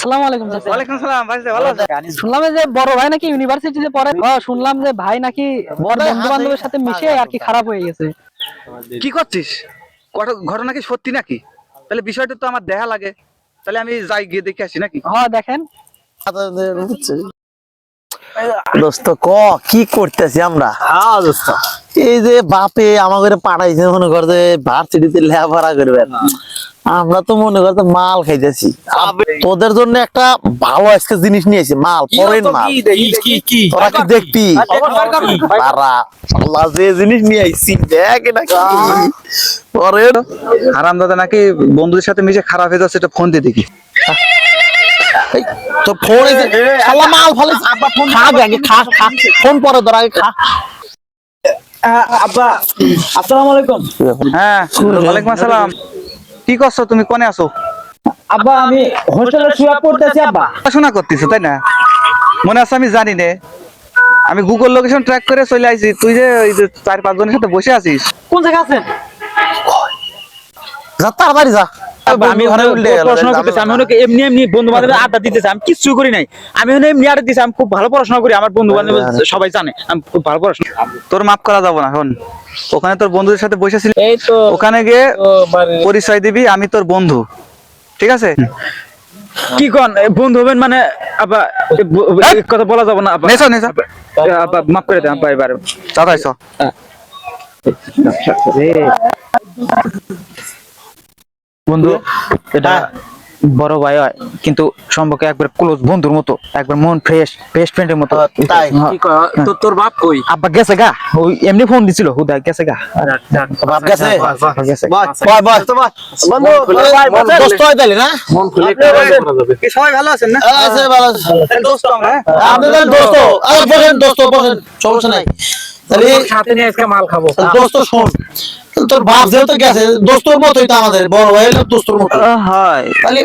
আসসালামু আলাইকুম ওয়ালাইকুম সালাম ভাই ভালো আছো শুনলাম যে বড় ভাই নাকি ইউনিভার্সিটিতে পড়ে। শুনলাম যে ভাই নাকি বন্ধু বান্ধবের সাথে মিশে আর কি খারাপ হয়ে গেছে। কি করছিস? ঘটনা কি সত্যি নাকি? তাহলে বিষয়টা তো আমার দেখা লাগে। তাহলে আমি যাই গিয়ে দেখে আসি নাকি? হ্যাঁ দেখেন। দোস্ত ক কি করতেছি আমরা? এই যে বাপে আমাদের পাঠাইছে মনে কর ভার্সিটিতে লেখাপড়া করবেন। আমরা তো মনে করতে মাল খাইতেছি। তোদের জন্য একটা ভালো আজকে জিনিস নিয়েছি মাল ফরেন মাল। তোরা কি দেখবি আল্লাহ যে জিনিস নিয়ে আইছি দেখ এটা কি। ফরেন হারাম দাদা নাকি বন্ধুদের সাথে মিশে খারাপ হয়ে যাচ্ছে এটা ফোন দিয়ে দেখি। এই, তোর ফোন শালা মাল ফলে খা আগে খা খা ফোন পরে তোর আগে খা। আব্বা আসসালামু আলাইকুম। হ্যাঁ ওয়ালাইকুম আসসালাম। কি করছ? তুমি কোনে আছো? আব্বা আমি হোস্টেলে শুয়ে পড়তেছি আব্বা। পড়াশোনা করতেছো তাই না? মনে আছে আমি জানি নে। আমি গুগল লোকেশন ট্র্যাক করে চলে আইছি। তুই যে ওই যে চার পাঁচ জনের সাথে বসে আছিস। কোন জায়গা আছেন? যা তাড়াতাড়ি যা। আব্বা, আমি ওখানে পড়াশোনা করতেছি আমি না। এমনি এমনি বন্ধু বান্ধবের আড্ডা দিতেছি আমি কিচ্ছু করি নাই। আমি ওখানে এমনি আড্ডা দিতেছি আমি খুব ভালো পড়াশোনা করি আমার বন্ধু বান্ধব সবাই জানে আমি খুব ভালো পড়াশোনা তোর মাফ করা যাব না এখন। ওখানে তোর বন্ধুদের সাথে বসেছিলি ওখানে গিয়ে পরিচয় দিবি আমি তোর বন্ধু। ঠিক আছে? কি কন? বন্ধু হবেন মানে কথা বলা যাবে না নেছো নেছো। মাফ করে দেন এবারে। বন্ধু এটা বড় ভাই হয় কিন্তু সম্পর্কে একবার ক্লোজ বন্ধুর মতো একবার মন ফ্রেশ বেস্ট ফ্রেন্ডের মতো। তাই? হ্যাঁ। তোর বাপ কই? আব্বা গেছে গা ওই এমনি ফোন দিছিল হুদা গেছে গা। বাপ গেছে গেছে বয় বয় বন্ধু দোস্ত হয় তাইলে না? কি সবাই ভালো আছেন না? আছে ভালো আছে। দোস্ত আমরা হ্যাঁ? আপনি তাহলে দোস্ত আরে বসেন দোস্ত বসেন সমস্যা নাই। তাহলে সাথে নিয়ে আজকে মাল খাব। দোস্ত শোন তোর বাপ যেহেতু গেছে দোস্তর মতোই তো আমাদের বড় ভাই হলো দোস্তর মতো। হয়। তাহলে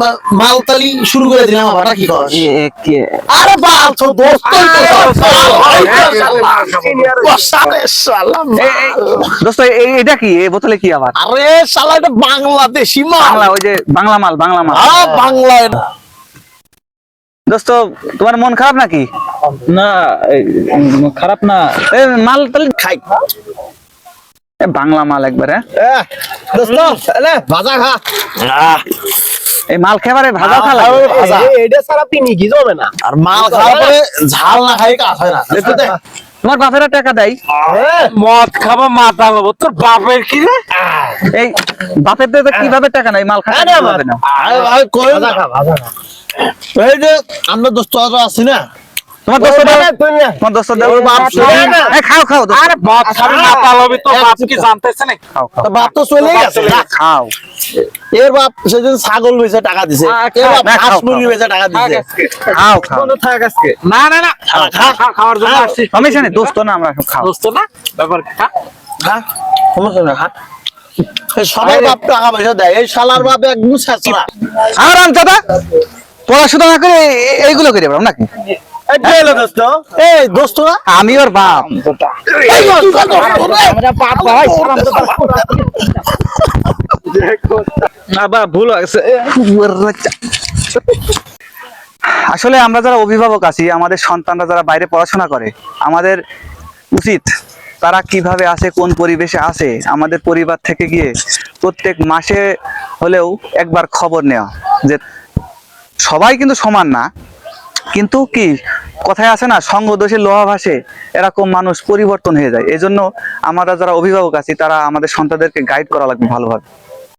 মা- মাল তালি শুরু করে দিলাম আবার কর? আরে বাল তো দোস্তই তো দোস্ত এটা কি? এই বোতলে কি আবার? আরে শালা এটা বাংলাদেশি মাল। বাংলা ওই যে বাংলা মাল বাংলা মাল। আ বাংলা এটা। দোস্ত তোমার মন খারাপ নাকি? না খারাপ না। এ মাল তাহলে খাই। বাংলা মাল একবার হ্যাঁ? ভাজা খা। এই মাল খেবারে ভাজা খা লাগে। ভাজা এটা তিনি কি জমে না? আর মাল খাওয়ার পরে ঝাল না খাই কাজ হয় না। তোমার বাপেরা টাকা দেয়? মদ খাব মাথা খাব। তোর বাপের কি রে? এই বাপের দিয়ে তো কীভাবে টাকা নাই মাল খাওয়া কই না? এই যে আমরা দোস্ত আছি না? তোমার দোস্ত দাও তোমার দোস্ত দাও বাপ এই খাও খাও দোস্ত। আরে মদ খাবি মাথা লবি তো বাপ কি জানতেছে না খাও খাও। তা বাপ তো চলে গেছে। খাও। এর বাপ সেদিন ছাগল বেচে টাকা দিছে। এর বাপ হাঁস মুরগি। বেচে টাকা দিছে। খাও খাও। থাক আজকে। না না না। খাওয়ার জন্য আসছি। সমস্যা নেই দোস্ত না আমরা সব খাও। দোস্ত না? ব্যাপার খা। হ্যাঁ সমস্যা না হ্যাঁ সবার বাপ টাকা পয়সা দেয়। এই শালার বাপ একদম ছেঁচড়া আরাম দাদা পড়াশোনা না করে এইগুলো করে নাকি? এই দোস্ত। আমি ওর বাপ। ভুল আসলে আমরা যারা অভিভাবক আছি আমাদের সন্তানরা যারা বাইরে পড়াশোনা করে আমাদের উচিত তারা কীভাবে আছে কোন পরিবেশে আছে আমাদের পরিবার থেকে গিয়ে প্রত্যেক মাসে হলেও একবার খবর নেওয়া। যে সবাই কিন্তু সমান না কিন্তু কি কথায় আছে না সঙ্গ দোষে লোহা ভাসে, এরকম মানুষ পরিবর্তন হয়ে যায়। এজন্য জন্য আমরা যারা অভিভাবক আছি, তারা আমাদের সন্তানদেরকে গাইড করা লাগবে ভালোভাবে।